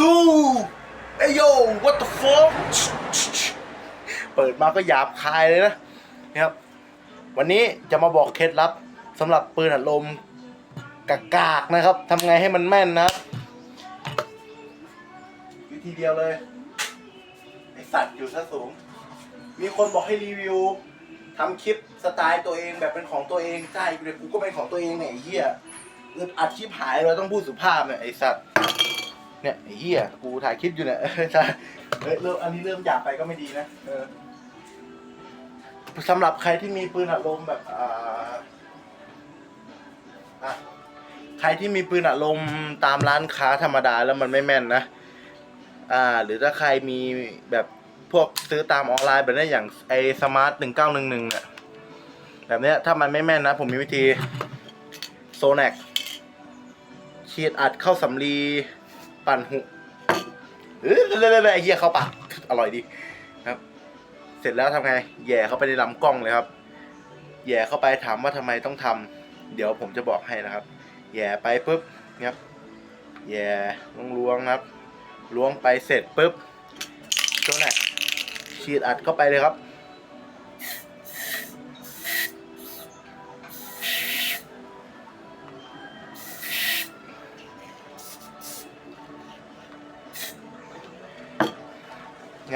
สู้เอโย what the fuck เปิดมาก็หยาบคายเลยนะนะครับ วันนี้จะมาบอกเคล็ดลับสำหรับปืนอัดลมกากากๆนะครับทำไงให้มันแม่นนะครับวิธีเดียวเลยไอสัตว์อยู่ซะสูง มีคนบอกให้รีวิวทำคลิปสไตล์ตัวเองแบบเป็นของตัวเองใช่กูเลยกูก็เป็นของตัวเองเนี่ยไอ้เหี้ยอึดอัดชิบหายเลยต้องพูดสุภาพเนี่ยไอสัตว์ เนี่ยไอ้เหี้ยกูถ่ายคลิปอยู่เนี่ยเออใช่เฮ้ยเริ่มอันนี้เริ่มหยาบไปก็ไม่ดีนะเออสำหรับใครที่มีปืนอัดลมแบบอ่าอะใครที่มีปืนอัดลมตามร้านค้าธรรมดาแล้วมันไม่แม่นนะอ่า หรือถ้าใครมีแบบพวกซื้อตามออนไลน์แบบนี้อย่างไอสมาร์ทหนึ่งเก้าหนึ่งหนึ่งเนี่ยแบบเนี้ยถ้ามันไม่แม่นนะ ผมมีวิธีโซน a กฉีดอัดเข้าสำลี ปั่นหุเออเรื่อยไอ้เหี้ยเข้าปากอร่อยดีครับ เสร็จแล้วทำไงแหย่เข้าไปในลำกล้องเลยครับแหย่เข้าไปถามว่าทำไมต้องทำเดี๋ยวผมจะบอกให้นะครับแหย่ไปปุ๊บครับแหย่ล้วงๆครับล้วงไปเสร็จปุ๊บตัวไหนฉีดอัดเข้าไปเลยครับ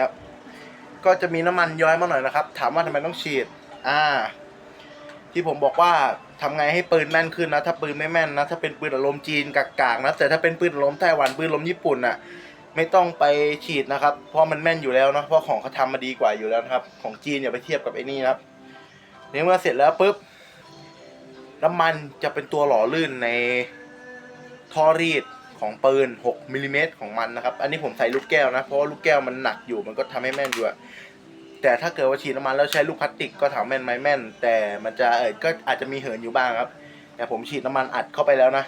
ครับ ก็จะมีน้ำมันย้อยมาหน่อยนะครับ ถามว่าทำไมต้องฉีด อ่า ที่ผมบอกว่าทำไงให้ปืนแม่นขึ้นนะ ถ้าปืนไม่แม่นนะ ถ้าเป็นปืนอารมณ์จีนกากๆนะ แต่ถ้าเป็นปืนอารมณ์ไต้หวันปืนอารมณ์ญี่ปุ่นน่ะ ไม่ต้องไปฉีดนะครับ เพราะมันแม่นอยู่แล้วนะ เพราะของเขาทำมาดีกว่าอยู่แล้วนะครับ ของจีนอย่าไปเทียบกับไอ้นี่นะครับในเมื่อเสร็จแล้วปุ๊บน้ำมันจะเป็นตัวหล่อลื่นในท่อรีด ของปืน 6มิลลิเมตรของมันนะครับ อันนี้ผมใส่ลูกแก้วนะ เพราะว่าลูกแก้วมันหนักอยู่ มันก็ทำให้แม่นอยู่แต่ถ้าเกิดว่าฉีดน้ำมันแล้วใช้ลูกพลาสติกก็ถามแม่นไหมแม่น แต่มันจะเออก็อาจจะมีเหินอยู่บ้างครับ แต่ผมฉีดน้ำมันอัดเข้าไปแล้วนะ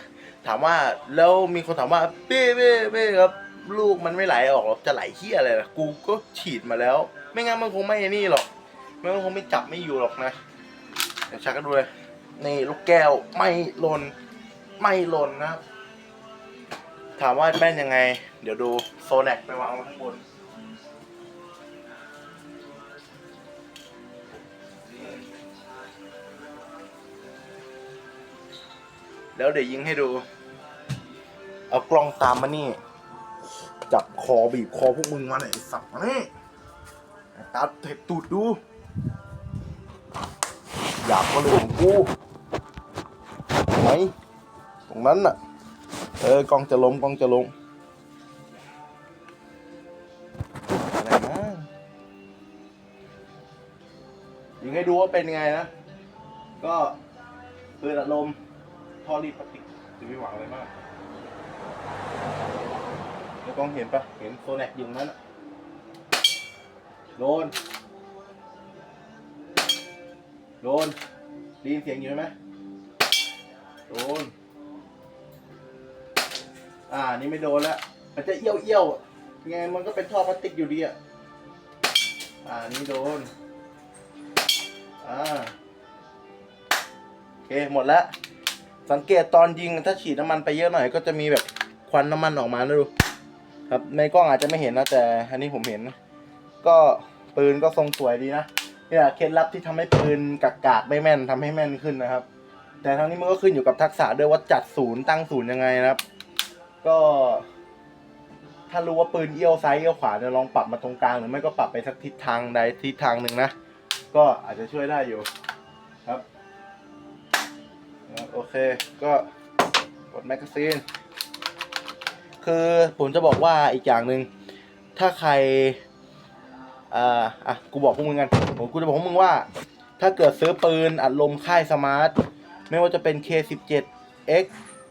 ถามว่าแล้วมีคนถามว่าเป้เป้เป้ครับลูกมันไม่ไหลออกหรอกจะไหลเฮียอะไรล่ะกูก็ฉีดมาแล้ว ไม่งั้นมันคงไม่ไอ้นี่หรอกไม่งั้นคงไม่จับไม่อยู่หรอกนะเดี๋ยวชักกันดูเลยนี่ลูกแก้วไม่หล่นไม่หล่นนะครับ ถามว่าแม่นยังไง เดี๋ยวดูโซแนกไปวางไว้ข้างบน แล้วเดี๋ยวยิงให้ดู เอากล้องตามมานี่ จับคอบีบคอพวกมึงมาหน่อยไอ้สัตว์มานี่ตัดเห็บตูดดู อยากก็เลยของกูเห็นไหมตรงนั้นน่ะ ออกล้องจะล้มกล้องจะล้มอะไรนะยิงให้ดูว่าเป็นไงนะ ก็ปือัดลมท่อรีดพลาสติกจะไม่หวังอะไรมากแล้วกล้องเห็นปะเห็นโซแนกยิงนั้นอโดน โดนได้ยินเสียงอยู่ไหมโดน อ่า นี่ไม่โดนแล้วมันจะเอี้ยวเอี้ยวไงมันก็เป็นท่อพลาสติกอยู่ดีอะ อ่า นี่โดน อ่า โอเค หมดล้วสังเกตตอนยิงถ้าฉีดน้ำมันไปเยอะหน่อย ก็จะมีแบบควันน้ำมันออกมานะดู ครับ ในกล้องอาจจะไม่เห็นนะ แต่อันนี้ผมเห็น ก็ปืนก็ทรงสวยดีนะเนี่ยเคล็ดลับที่ทำให้ปืนกากๆไม่แม่นทำให้แม่นขึ้นนะครับ แต่ทั้งนี้มันก็ขึ้นอยู่กับทักษะด้วยว่าจัดศูนย์ตั้งศูนย์ยังไงนะครับ ก็ถ้ารู้ว่าปืนเอี้ยวซ้ายเอี้ยวขวาเนี่ยลองปรับมาตรงกลางหรือไม่ก็ปรับไปสักทิศทางใดทิศทางหนึ่งนะ ก็อาจจะช่วยได้อยู่ครับครับ โอเคก็กดแมกกาซีนคือผมจะบอกว่าอีกอย่างหนึ่งถ้าใครอ่าอะกูบอกพวกมึงกันผมกูจะบอกพวกมึงว่า ถ้าเกิดซื้อปืนอัดลมค่ายสมาร์ท ไม่ว่าจะเป็น K17X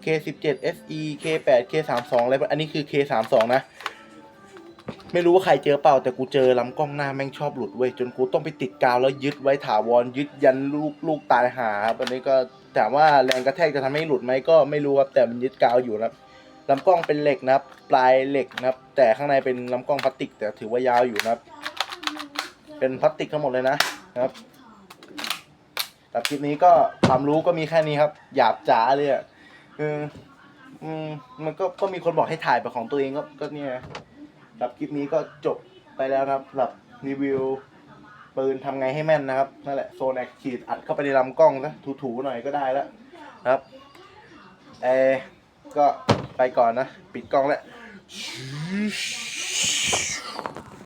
K17 SE K8 K32 อะไรแบบอันนี้คือ K32 นะ ไม่รู้ว่าใครเจอเปล่า แต่กูเจอลำกล้องหน้าแม่งชอบหลุดเว้ย จนกูต้องไปติดกาวแล้วยึดไว้ถาวรยึดยันลูกลูกตายหาครับอันนี้ก็ถามว่าแรงกระแทกจะทำให้หลุดไหมก็ไม่รู้ครับ แต่มันยึดกาวอยู่นะลำกล้องเป็นเหล็กนะครับ ปลายเหล็กนะครับ แต่ข้างในเป็นลำกล้องพลาสติก แต่ถือว่ายาวอยู่นะครับ เป็นพลาสติกทั้งหมดเลยนะนะครับแต่คลิปนี้ก็ความรู้ก็มีแค่นี้ครับ หยาบจ๋าเลยอะ คืออืมมันก็ก็มีคนบอกให้ถ่ายเป็นของตัวเองก็ก็เนี่ยครับคลิปนี้ก็จบไปแล้วนะครับสำหรับรีวิวปืนทำไงให้แม่นนะครับนั่นแหละโซนแอคฉีดอัดเข้าไปในลำกล้องนะถูๆหน่อยก็ได้แล้วนะครับเออก็ไปก่อนนะ ปิดกล้องแล้ว